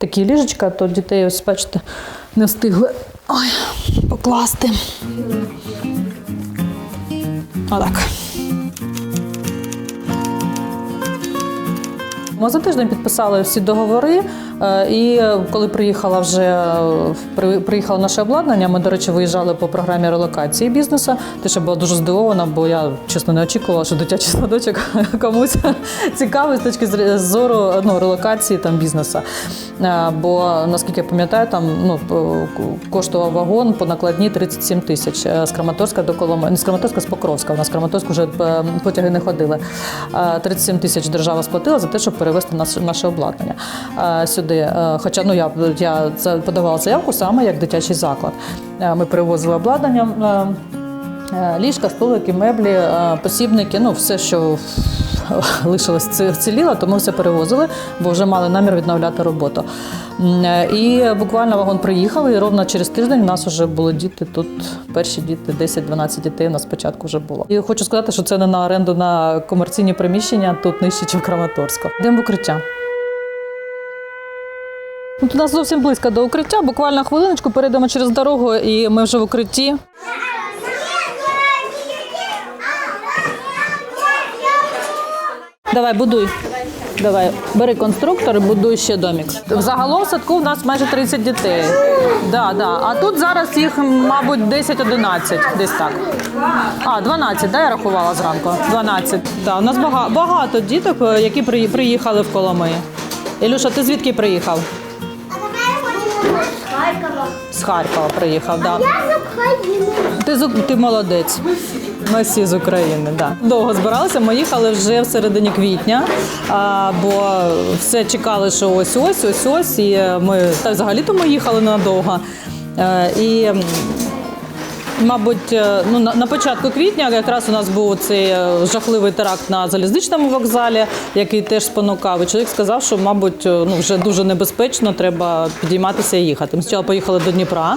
Такі ліжечка, то дітей, ось бачите, не встигли ой, покласти. Отак. Ми за тиждень підписали всі договори, е, і коли приїхала вже е, приїхало наше обладнання, ми, до речі, виїжджали по програмі релокації бізнесу. Те, що була дуже здивована, бо я чесно не очікувала, що дитячий садочок комусь цікавий з точки зору ну, релокації там бізнесу. Е, Бо наскільки я пам'ятаю, там ну коштував вагон по накладні 37 тисяч з Краматорська до Коломи. Не з Краматорська, з Покровська. У нас з Краматорську вже потяги не ходили. Е, 37 тисяч держава сплатила за те, щоб перевезти наше, обладнання е, сюди. Е, Хоча ну я, я подавала заявку саме як дитячий заклад. Е, Ми перевозили обладнання. Ліжка, столики, меблі, посібники, ну все, що лишилось це вціліло, то ми все перевозили, бо вже мали намір відновляти роботу. Е, І буквально вагон приїхав, і ровно через тиждень у нас вже були діти. Тут перші діти, 10-12 дітей у нас спочатку вже було. І хочу сказати, що це не на оренду на комерційні приміщення, тут нижче, ніж в Краматорську. Йдемо в укриття. Тут у нас зовсім близько до укриття. Буквально хвилиночку перейдемо через дорогу, і ми вже в укритті. Давай, будуй. Давай, бери конструктор і будуй ще домик. Взагалом в садку в нас майже 30 дітей. Да, да. А тут зараз їх, мабуть, 10-11, десь так. А, 12, да, я рахувала зранку. 12. Да, у нас багато, багато діток, е, які при- приїхали в Коломиї. Ілюша, ти звідки приїхав? Харкова. З Харкова приїхав, да. Я з України. Ти, з ти молодець. Ми всі з України, да. Довго збиралися. Ми їхали вже в середині квітня, а, бо все чекали, що ось ось, ось ось. І ми та взагалі то ми їхали надовго. Е, І Мабуть, е, ну на, початку квітня якраз у нас був цей е, жахливий теракт на залізничному вокзалі, який теж спонукав. І чоловік сказав, що, мабуть, е, ну вже дуже небезпечно, треба підійматися і їхати. Ми спочатку поїхали до Дніпра,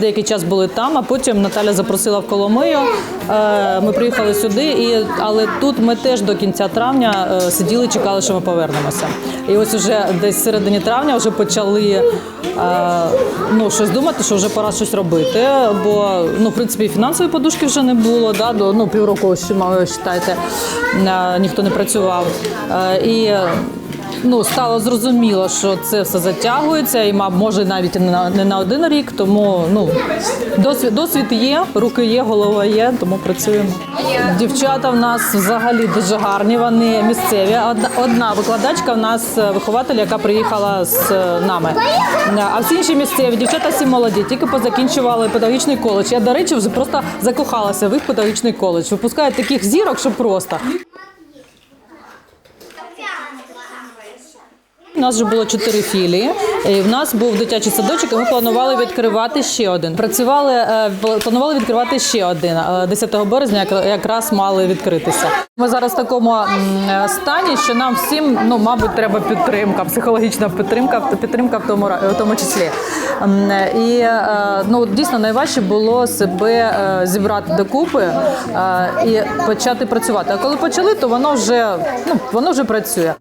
деякий час були там, а потім Наталя запросила в Коломию. Ми приїхали сюди, і але тут ми теж до кінця травня сиділи, чекали, що ми повернемося. І ось уже десь середині травня вже почали ну, щось думати, що вже пора щось робити. Бо ну, в принципі, фінансової подушки вже не було. Да? До, ну, півроку, ще, вважайте, е, ніхто не працював. Е, І ну, стало зрозуміло, що це все затягується, і мав, може навіть не на, не на один рік. Тому ну, досвід, досвід є, руки є, голова є, тому працюємо. Дівчата в нас взагалі дуже гарні. Вони місцеві. Одна, одна викладачка в нас е, вихователь, яка приїхала з е, нами. А всі інші місцеві дівчата всі молоді, тільки позакінчували педагогічний коледж. Я, до речі, вже просто закохалася в їх педагогічний коледж. Випускають таких зірок, що просто. У нас вже було чотири філії. І в нас був дитячий садочок, і ми планували відкривати ще один. Працювали, е, планували відкривати ще один. Е, 10 березня як- якраз мали відкритися. Ми зараз в такому е, стані, що нам всім, ну мабуть, треба підтримка, психологічна підтримка, підтримка в тому в тому числі. Е, І е, ну дійсно найважче було себе е, зібрати докупи е, і почати працювати. А коли почали, то воно вже ну воно вже працює.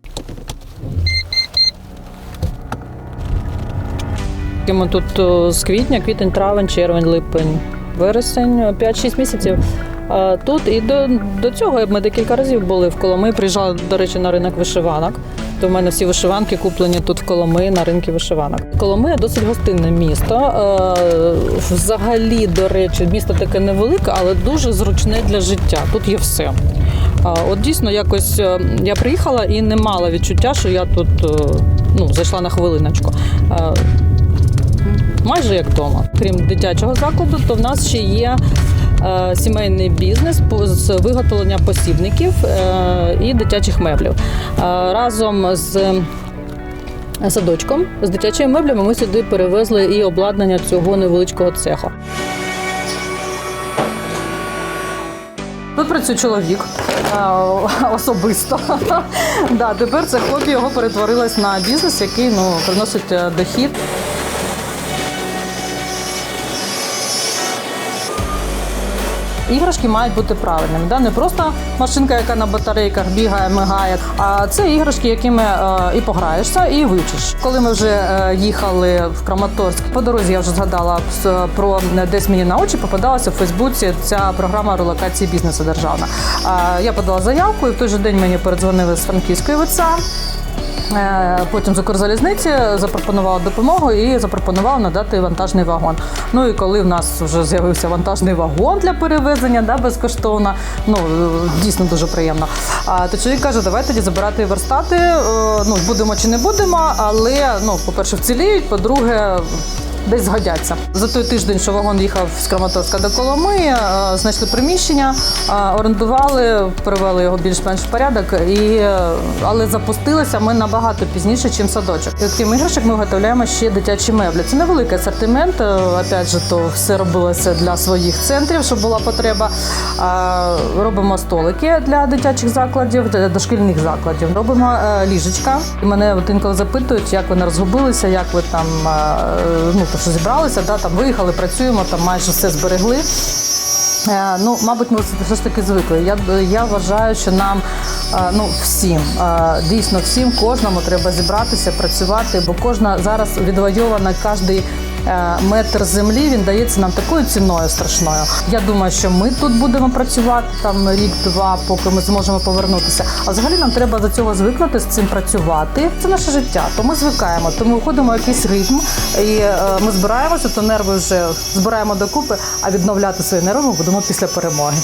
Ми тут з квітня, квітень, травень, червень, липень, вересень, 5-6 місяців. Тут і до, до цього ми декілька разів були в Коломиї. Приїжджали, до речі, на ринок вишиванок. То в мене всі вишиванки куплені тут в Коломиї на ринку вишиванок. Коломия досить гостинне місто. Взагалі, до речі, місто таке невелике, але дуже зручне для життя. Тут є все. От дійсно, якось е, я приїхала і не мала відчуття, що я тут е, ну, зайшла на хвилиночку. Майже як вдома. Крім дитячого закладу, то в нас ще є е, сімейний бізнес з виготовлення посібників е, і дитячих меблів. Е, разом з садочком з дитячими меблями ми сюди перевезли і обладнання цього невеличкого цеху. Тут працює чоловік особисто. да, тепер це хобі його перетворилось на бізнес, який ну, приносить дохід. Іграшки мають бути правильними. Да? Не просто машинка, яка на батарейках бігає, мигає, а це іграшки, якими е, і пограєшся, і вивчиш. Коли ми вже е, їхали в Краматорськ, по дорозі я вже згадала про десь мені на очі попадалася в Фейсбуці ця програма релокації бізнесу державна. Я подала заявку, і в той же день мені передзвонили з Франківської ВЦА. Е, Потім з Укрзалізниці запропонував допомогу і запропонував надати вантажний вагон. Ну і коли в нас вже з'явився вантажний вагон для перевезення, да, безкоштовно, ну дійсно дуже приємно. А то чоловік каже, давай тоді забирати верстати. е, Ну будемо чи не будемо, але ну, по-перше, вціліють, по-друге. Десь згодяться за той тиждень, що вагон їхав з Краматорська до Коломи, е, знайшли приміщення, е, орендували, привели його більш-менш в порядок, і е, але запустилися ми набагато пізніше, ніж садочок. І Крім іграшок, ми виготовляємо ще дитячі меблі. Це невеликий асортимент. Опять же, то все робилося для своїх центрів, щоб була потреба. Робимо столики для дитячих закладів, для дошкільних закладів. Робимо ліжечка. І мене от інколи запитують, як ви не розгубилися, як ви там ну то що зібралися, да там виїхали, працюємо, там майже все зберегли. Е, Ну, мабуть, ми все ж таки звикли. Я, я вважаю, що нам е, ну всім, е, дійсно всім, кожному треба зібратися, працювати, бо кожна зараз відвойована кожний метр землі він дається нам такою ціною страшною. Я думаю, що ми тут будемо працювати там рік-два, поки ми зможемо повернутися. А взагалі нам треба до цього звикнути з цим працювати. Це наше життя. То ми звикаємо, то ми входимо в якийсь ритм, і е, ми збираємося, то нерви вже збираємо докупи, а відновляти свої нерви будемо після перемоги.